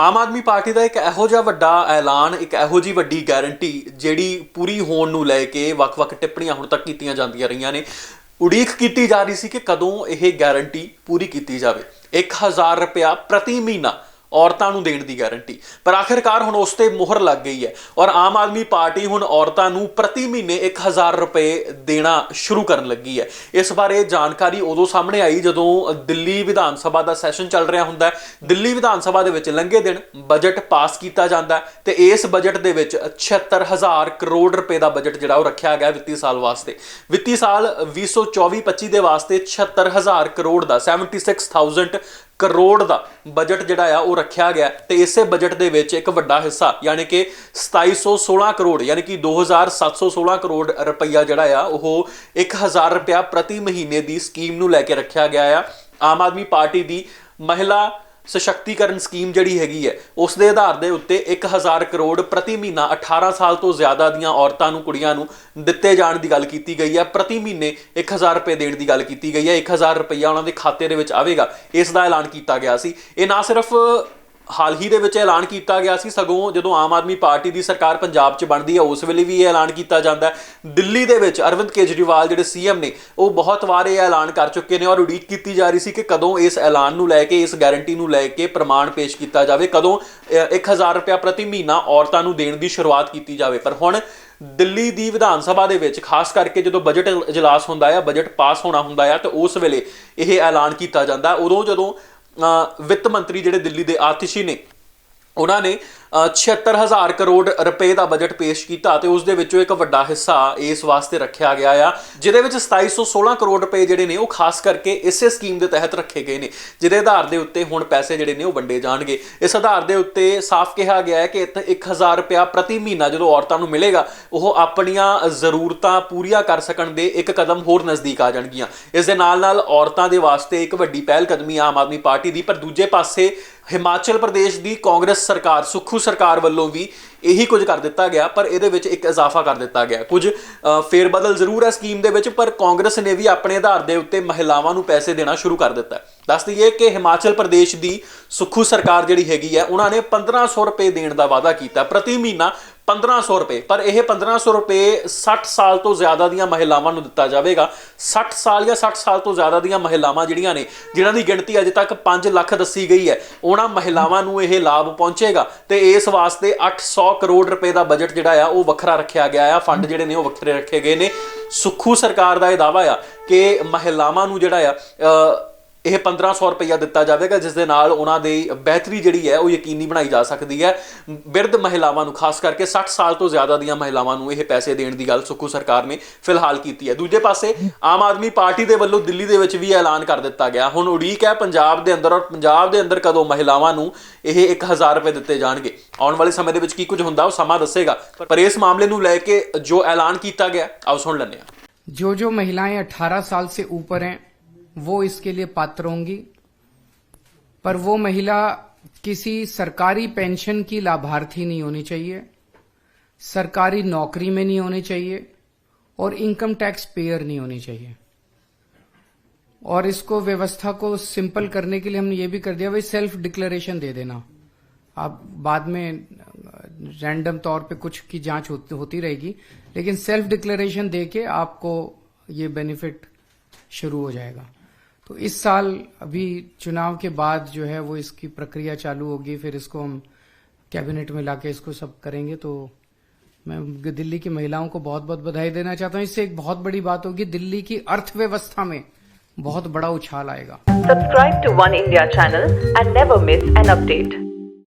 Aam Aadmi party ਦਾ ਇੱਕ ਇਹੋ ਜਿਹਾ ਵੱਡਾ ਐਲਾਨ, ਇੱਕ ਇਹੋ ਜਿਹੀ ਵੱਡੀ ਗਾਰੰਟੀ ਜਿਹੜੀ ਪੂਰੀ ਹੋਣ ਨੂੰ ਲੈ ਕੇ ਵੱਖ-ਵੱਖ ਟਿੱਪਣੀਆਂ ਹੁਣ ਤੱਕ ਕੀਤੀਆਂ ਜਾਂਦੀਆਂ ਰਹੀਆਂ ਨੇ। ਉਡੀਕ ਕੀਤੀ ਜਾ ਰਹੀ ਸੀ ਕਿ ਕਦੋਂ ਇਹ ਗਾਰੰਟੀ ਪੂਰੀ ਕੀਤੀ ਜਾਵੇ। 1000 ਰੁਪਇਆ ਪ੍ਰਤੀ ਮਹੀਨਾ ਔਰਤਾਂ ਨੂੰ ਦੇਣ ਦੀ ਗਾਰੰਟੀ। ਪਰ ਆਖਿਰਕਾਰ ਹੁਣ ਉਸ ਤੇ ਮੋਹਰ ਲੱਗ ਗਈ ਹੈ ਔਰ ਆਮ ਆਦਮੀ ਪਾਰਟੀ ਹੁਣ ਔਰਤਾਂ ਨੂੰ ਪ੍ਰਤੀ ਮਹੀਨੇ 1000 ਰੁਪਏ ਦੇਣਾ ਸ਼ੁਰੂ ਕਰਨ ਲੱਗੀ ਹੈ। ਇਸ ਬਾਰੇ ਜਾਣਕਾਰੀ ਉਦੋਂ ਸਾਹਮਣੇ ਆਈ ਜਦੋਂ ਦਿੱਲੀ ਵਿਧਾਨ ਸਭਾ ਦਾ ਸੈਸ਼ਨ ਚੱਲ ਰਿਹਾ ਹੁੰਦਾ ਹੈ। ਦਿੱਲੀ ਵਿਧਾਨ ਸਭਾ ਦੇ ਵਿੱਚ ਲੰਘੇ ਦਿਨ ਬਜਟ ਪਾਸ ਕੀਤਾ ਜਾਂਦਾ ਹੈ ਤੇ ਇਸ ਬਜਟ ਦੇ ਵਿੱਚ 76000 ਕਰੋੜ ਰੁਪਏ ਦਾ ਬਜਟ ਜਿਹੜਾ ਉਹ ਰੱਖਿਆ ਗਿਆ ਵਿੱਤੀ ਸਾਲ ਵਾਸਤੇ। ਵਿੱਤੀ ਸਾਲ 2024-25 ਦੇ ਵਾਸਤੇ 76000 ਕਰੋੜ ਦਾ 76000 ਕਰੋੜ ਦਾ ਬਜਟ ਜਿਹੜਾ ਆ ਉਹ ਰੱਖਿਆ ਗਿਆ ਤੇ ਇਸੇ ਬਜਟ ਦੇ ਵਿੱਚ ਇੱਕ ਵੱਡਾ ਹਿੱਸਾ ਯਾਨੀ ਕਿ 2716 ਕਰੋੜ ਯਾਨੀ ਕਿ 2716 ਕਰੋੜ ਰੁਪਈਆ ਜਿਹੜਾ ਆ ਉਹ 1000 ਰੁਪਿਆ ਪ੍ਰਤੀ ਮਹੀਨੇ ਦੀ ਸਕੀਮ ਨੂੰ ਲੈ ਕੇ ਰੱਖਿਆ ਗਿਆ ਆ। ਆਮ ਆਦਮੀ ਪਾਰਟੀ ਦੀ ਮਹਿਲਾ ਸਸ਼ਕਤੀਕਰਨ ਸਕੀਮ ਜਿਹੜੀ ਹੈਗੀ ਹੈ ਉਸ ਦੇ ਆਧਾਰ ਦੇ ਉੱਤੇ 1000 ਕਰੋੜ ਪ੍ਰਤੀ ਮਹੀਨਾ 18 ਸਾਲ ਤੋਂ ਜ਼ਿਆਦਾ ਦੀਆਂ ਔਰਤਾਂ ਨੂੰ, ਕੁੜੀਆਂ ਨੂੰ ਦਿੱਤੇ ਜਾਣ ਦੀ ਗੱਲ ਕੀਤੀ ਗਈ ਹੈ। ਪ੍ਰਤੀ ਮਹੀਨੇ 1000 ਰੁਪਏ ਦੇਣ ਦੀ ਗੱਲ ਕੀਤੀ ਗਈ ਹੈ। 1000 ਰੁਪਈਆ ਉਹਨਾਂ ਦੇ ਖਾਤੇ ਦੇ ਵਿੱਚ ਆਵੇਗਾ। ਇਸ ਦਾ ਐਲਾਨ ਕੀਤਾ ਗਿਆ ਸੀ। ਇਹ ਨਾ ਸਿਰਫ ਹਾਲ ਹੀ ਦੇ ਵਿੱਚ ਐਲਾਨ ਕੀਤਾ ਗਿਆ ਸੀ ਸਗੋਂ ਜਦੋਂ ਆਮ ਆਦਮੀ ਪਾਰਟੀ ਦੀ ਸਰਕਾਰ ਪੰਜਾਬ 'ਚ ਬਣਦੀ ਹੈ ਉਸ ਵੇਲੇ ਵੀ ਇਹ ਐਲਾਨ ਕੀਤਾ ਜਾਂਦਾ ਹੈ। ਦਿੱਲੀ ਦੇ ਵਿੱਚ ਅਰਵਿੰਦ ਕੇਜਰੀਵਾਲ ਜਿਹੜੇ ਸੀਐਮ ਨੇ ਉਹ ਬਹੁਤ ਵਾਰ ਇਹ ਐਲਾਨ ਕਰ ਚੁੱਕੇ ਨੇ ਔਰ ਉਡੀਕ ਕੀਤੀ ਜਾ ਰਹੀ ਸੀ ਕਿ ਕਦੋਂ ਇਸ ਐਲਾਨ ਨੂੰ ਲੈ ਕੇ ਇਸ ਗਾਰੰਟੀ ਨੂੰ ਲੈ ਕੇ ਪ੍ਰਮਾਣ ਪੇਸ਼ ਕੀਤਾ ਜਾਵੇ ਕਦੋਂ ਅ, 1000 ਰੁਪਇਆ ਪ੍ਰਤੀ ਮਹੀਨਾ ਔਰਤਾਂ ਨੂੰ ਦੇਣ ਦੀ ਸ਼ੁਰੂਆਤ ਕੀਤੀ ਜਾਵੇ। ਪਰ ਹੁਣ ਦਿੱਲੀ ਦੀ ਵਿਧਾਨ ਸਭਾ ਦੇ ਵਿੱਚ ਖਾਸ ਕਰਕੇ ਜਦੋਂ ਬਜਟ ਇਜਲਾਸ ਹੁੰਦਾ ਹੈ ਬਜਟ ਪਾਸ ਹੋਣਾ ਹੁੰਦਾ ਹੈ ਤਾਂ ਉਸ ਵੇਲੇ ਇਹ ਐਲਾਨ ਕੀਤਾ ਜਾਂਦਾ ਉਦੋਂ ਜਦੋਂ ਵਿੱਤ ਮੰਤਰੀ ਜਿਹੜੇ ਦਿੱਲੀ ਦੇ ਆਤਿਸ਼ੀ ਨੇ ਉਹਨਾਂ ਨੇ 76000 ਕਰੋੜ ਰੁਪਏ ਦਾ ਬਜਟ ਪੇਸ਼ ਕੀਤਾ ਤੇ ਉਸ ਦੇ ਵਿੱਚੋਂ ਇੱਕ ਵੱਡਾ ਹਿੱਸਾ ਇਸ ਵਾਸਤੇ ਰੱਖਿਆ ਗਿਆ ਆ, ਜਿਹਦੇ ਵਿੱਚ 2716 ਕਰੋੜ ਰੁਪਏ ਜਿਹੜੇ ਨੇ ਉਹ ਖਾਸ ਕਰਕੇ ਇਸੇ ਸਕੀਮ ਦੇ ਤਹਿਤ ਰੱਖੇ ਗਏ ਨੇ, ਜਿਹਦੇ ਆਧਾਰ ਦੇ ਉੱਤੇ ਹੁਣ ਪੈਸੇ ਜਿਹੜੇ ਨੇ ਉਹ ਵੰਡੇ ਜਾਣਗੇ। ਇਸ ਆਧਾਰ ਦੇ ਉੱਤੇ ਸਾਫ਼ ਕਿਹਾ ਗਿਆ ਹੈ ਕਿ ਇੱਥੇ 1000 ਰੁਪਇਆ ਪ੍ਰਤੀ ਮਹੀਨਾ ਜਦੋਂ ਔਰਤਾਂ ਨੂੰ ਮਿਲੇਗਾ, ਉਹ ਆਪਣੀਆਂ ਜ਼ਰੂਰਤਾਂ ਪੂਰੀਆਂ ਕਰ ਸਕਣ ਦੇ ਇੱਕ ਕਦਮ ਹੋਰ ਨਜ਼ਦੀਕ ਆ ਜਾਣਗੀਆਂ। ਇਸ ਦੇ ਨਾਲ ਨਾਲ ਔਰਤਾਂ ਦੇ ਵਾਸਤੇ ਇੱਕ ਵੱਡੀ ਪਹਿਲ ਕਦਮੀ ਆਮ ਆਦਮੀ ਪਾਰਟੀ ਦੀ, ਪਰ ਦੂਜੇ ਪਾਸੇ ਹਿਮਾਚਲ ਪ੍ਰਦੇਸ਼ ਦੀ ਕਾਂਗਰਸ ਸਰਕਾਰ ਸੁਖੂ ਸਰਕਾਰ ਵੱਲੋਂ ਵੀ ਇਹੀ ਕੁਝ ਕਰ ਦਿੱਤਾ ਗਿਆ ਪਰ ਇਹਦੇ ਵਿੱਚ ਇੱਕ ਇਜ਼ਾਫਾ ਕਰ ਦਿੱਤਾ ਗਿਆ। ਕੁਝ ਅ, ਫੇਰਬਦਲ ਜ਼ਰੂਰ ਹੈ ਸਕੀਮ ਦੇ ਵਿੱਚ ਪਰ ਕਾਂਗਰਸ ਨੇ ਵੀ ਆਪਣੇ ਆਧਾਰ ਦੇ ਉੱਤੇ ਮਹਿਲਾਵਾਂ ਨੂੰ ਪੈਸੇ ਦੇਣਾ ਸ਼ੁਰੂ ਕਰ ਦਿੱਤਾ ਦੱਸ ਦਈਏ ਕਿ ਹਿਮਾਚਲ ਪ੍ਰਦੇਸ਼ ਦੀ ਸੁਖੂ ਸਰਕਾਰ ਜਿਹੜੀ ਹੈਗੀ ਹੈ ਉਹਨਾਂ ਨੇ 1500 ਰੁਪਏ ਦੇਣ ਦਾ ਵਾਅਦਾ ਕੀਤਾ। ਪ੍ਰਤੀ ਮਹੀਨਾ 1500 ਰੁਪਏ ਪਰ ਇਹ 1500 ਰੁਪਏ 60 ਸਾਲ ਤੋਂ ਜ਼ਿਆਦਾ ਦੀਆਂ ਮਹਿਲਾਵਾਂ ਨੂੰ ਦਿੱਤਾ ਜਾਵੇਗਾ। 60 ਸਾਲ ਜਾਂ 60 ਸਾਲ ਤੋਂ ਜ਼ਿਆਦਾ ਦੀਆਂ ਮਹਿਲਾਵਾਂ ਜਿਹੜੀਆਂ ਨੇ ਜਿਨ੍ਹਾਂ ਦੀ ਗਿਣਤੀ ਅਜੇ ਤੱਕ 5 ਲੱਖ ਦੱਸੀ ਗਈ ਹੈ ਉਹਨਾਂ ਮਹਿਲਾਵਾਂ ਨੂੰ ਇਹ ਲਾਭ ਪਹੁੰਚੇਗਾ ਤੇ ਇਸ ਵਾਸਤੇ 800 ਕਰੋੜ ਰੁਪਏ ਦਾ ਬਜਟ ਜਿਹੜਾ ਆ, ਉਹ ਵੱਖਰਾ ਰੱਖਿਆ ਗਿਆ ਆ। ਫੰਡ ਜਿਹੜੇ ਨੇ, ਉਹ ਵੱਖਰੇ ਰੱਖੇ ਗਏ ਨੇ। ਸੁਖੂ ਸਰਕਾਰ ਦਾ ਇਹ ਦਾਵਾ ਆ ਕਿ ਮਹਿਲਾਵਾਂ ਨੂੰ ਜਿਹੜਾ ਆ ਇਹ 1500 ਰੁਪਇਆ ਦਿੱਤਾ ਜਾਵੇਗਾ ਜਿਸ ਦੇ ਨਾਲ ਉਹਨਾਂ ਦੀ ਬਿਹਤਰੀ ਜਿਹੜੀ ਹੈ ਉਹ ਯਕੀਨੀ ਬਣਾਈ ਜਾ ਸਕਦੀ ਹੈ ਬਿਰਧ ਮਹਿਲਾਵਾਂ ਨੂੰ ਖਾਸ ਕਰਕੇ 60 ਸਾਲ ਤੋਂ ਜ਼ਿਆਦਾ ਦੀਆਂ ਮਹਿਲਾਵਾਂ ਨੂੰ ਇਹ ਪੈਸੇ ਦੇਣ ਦੀ ਗੱਲ ਸੁਖੂ ਸਰਕਾਰ ਨੇ ਫਿਲਹਾਲ ਕੀਤੀ ਹੈ ਦੂਜੇ ਪਾਸੇ ਆਮ ਆਦਮੀ ਪਾਰਟੀ ਦੇ ਵੱਲੋਂ ਦਿੱਲੀ ਦੇ ਵਿੱਚ ਵੀ ਐਲਾਨ ਕਰ ਦਿੱਤਾ ਗਿਆ ਹੁਣ ਉਡੀਕ ਹੈ ਪੰਜਾਬ ਦੇ ਅੰਦਰ ਔਰ ਪੰਜਾਬ ਦੇ ਅੰਦਰ ਕਦੋਂ ਮਹਿਲਾਵਾਂ ਨੂੰ ਇਹ 1000 ਰੁਪਏ ਦਿੱਤੇ ਜਾਣਗੇ ਆਉਣ ਵਾਲੇ ਸਮੇਂ ਦੇ ਵਿੱਚ ਕੀ ਕੁਝ ਹੁੰਦਾ ਉਹ ਸਮਾਂ ਦੱਸੇਗਾ ਪਰ ਇਸ ਮਾਮਲੇ ਨੂੰ ਲੈ ਕੇ ਜੋ ਐਲਾਨ ਕੀਤਾ ਗਿਆ ਆਓ ਸੁਣ ਲੈਂਦੇ ਹਾਂ जो जो महिलाएं 18 साल से ऊपर हैं वो इसके लिए पात्र होंगी। पर वो महिला किसी सरकारी पेंशन की लाभार्थी नहीं होनी चाहिए सरकारी नौकरी में नहीं होनी चाहिए और इनकम टैक्स पेयर नहीं होनी चाहिए। और इसको व्यवस्था को सिंपल करने के लिए हमने ये भी कर दिया भाई सेल्फ डिक्लेरेशन दे देना। आप बाद में रैंडम तौर पे कुछ की जाँच होती, होती रहेगी लेकिन सेल्फ डिक्लेरेशन दे के आपको ये बेनिफिट शुरू हो जाएगा। तो इस साल अभी चुनाव के बाद जो है वो इसकी प्रक्रिया चालू होगी, फिर इसको हम कैबिनेट में लाके इसको सब करेंगे। तो मैं दिल्ली की महिलाओं को बहुत बहुत बधाई देना चाहता हूँ। इससे एक बहुत बड़ी बात होगी, दिल्ली की अर्थव्यवस्था में बहुत बड़ा उछाल आएगा। Subscribe to one India channel and never miss an update.